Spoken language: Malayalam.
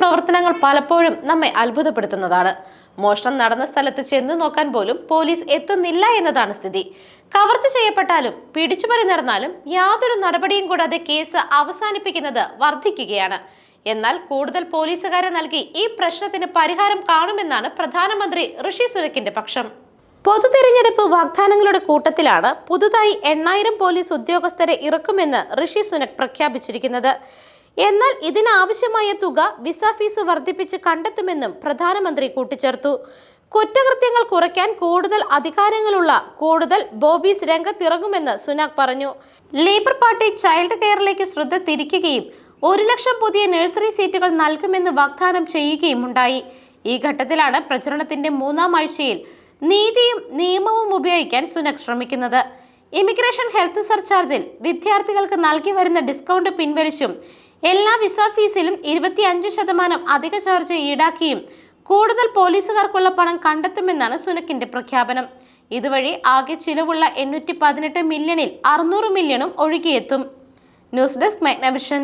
പ്രവർത്തനങ്ങൾ പലപ്പോഴും നമ്മെ അത്ഭുതപ്പെടുത്തുന്നതാണ്. മോഷണം നടന്ന സ്ഥലത്ത് ചെന്നു നോക്കാൻ പോലും പോലീസ് എത്തുന്നില്ല എന്നതാണ് സ്ഥിതി. കവർച്ച ചെയ്യപ്പെട്ടാലും പിടിച്ചുപറി നടന്നാലും യാതൊരു നടപടിയും കൂടാതെ കേസ് അവസാനിപ്പിക്കുന്നത് വർദ്ധിക്കുകയാണ്. എന്നാൽ കൂടുതൽ പോലീസുകാരെ നൽകി ഈ പ്രശ്നത്തിന് പരിഹാരം കാണുമെന്നാണ് പ്രധാനമന്ത്രി ഋഷി സുനക്കിന്റെ പക്ഷം. പൊതു തെരഞ്ഞെടുപ്പ് വാഗ്ദാനങ്ങളുടെ കൂട്ടത്തിലാണ് പുതുതായി എണ്ണായിരം പോലീസ് ഉദ്യോഗസ്ഥരെ ഇറക്കുമെന്ന് ഋഷി സുനക് പ്രഖ്യാപിച്ചിരിക്കുന്നത്. എന്നാൽ ഇതിനാവശ്യമായ തുക വിസ ഫീസ് വർദ്ധിപ്പിച്ച് കണ്ടെത്തുമെന്നും പ്രധാനമന്ത്രി കൂട്ടിച്ചേർത്തു. കുറ്റകൃത്യങ്ങൾ കുറയ്ക്കാൻ കൂടുതൽ അധികാരങ്ങളുള്ള കൂടുതൽ ബോബീസ് രംഗത്തിറങ്ങുമെന്ന് സുനാക് പറഞ്ഞു. ലേബർ പാർട്ടി ചൈൽഡ് കെയറിലേക്ക് ശ്രദ്ധ തിരിക്കുകയും ഒരു ലക്ഷം പുതിയ നഴ്സറി സീറ്റുകൾ നൽകുമെന്ന് വാഗ്ദാനം ചെയ്യുകയും ഉണ്ടായി ഈ ഘട്ടത്തിലാണ് പ്രചരണത്തിന്റെ മൂന്നാം ആഴ്ചയിൽ നീതിയും നിയമവും ഉപയോഗിക്കാൻ സുനക് ശ്രമിക്കുന്നത്. ഇമിഗ്രേഷൻ ഹെൽത്ത് സർചാർജിൽ വിദ്യാർത്ഥികൾക്ക് നൽകി വരുന്ന ഡിസ്കൗണ്ട് പിൻവലിച്ചും എല്ലാ വിസ ഫീസിലും ഇരുപത്തി അഞ്ച് ശതമാനം അധിക ചാർജ് ഈടാക്കിയും കൂടുതൽ പോലീസുകാർക്കുള്ള പണം കണ്ടെത്തുമെന്നാണ് സുനക്കിന്റെ പ്രഖ്യാപനം. ഇതുവഴി ആകെ ചിലവുള്ള എണ്ണൂറ്റി പതിനെട്ട് മില്യണിൽ അറുന്നൂറ് മില്യണും ഒഴുകിയെത്തും. News desk മൈഗ്നവിഷൻ.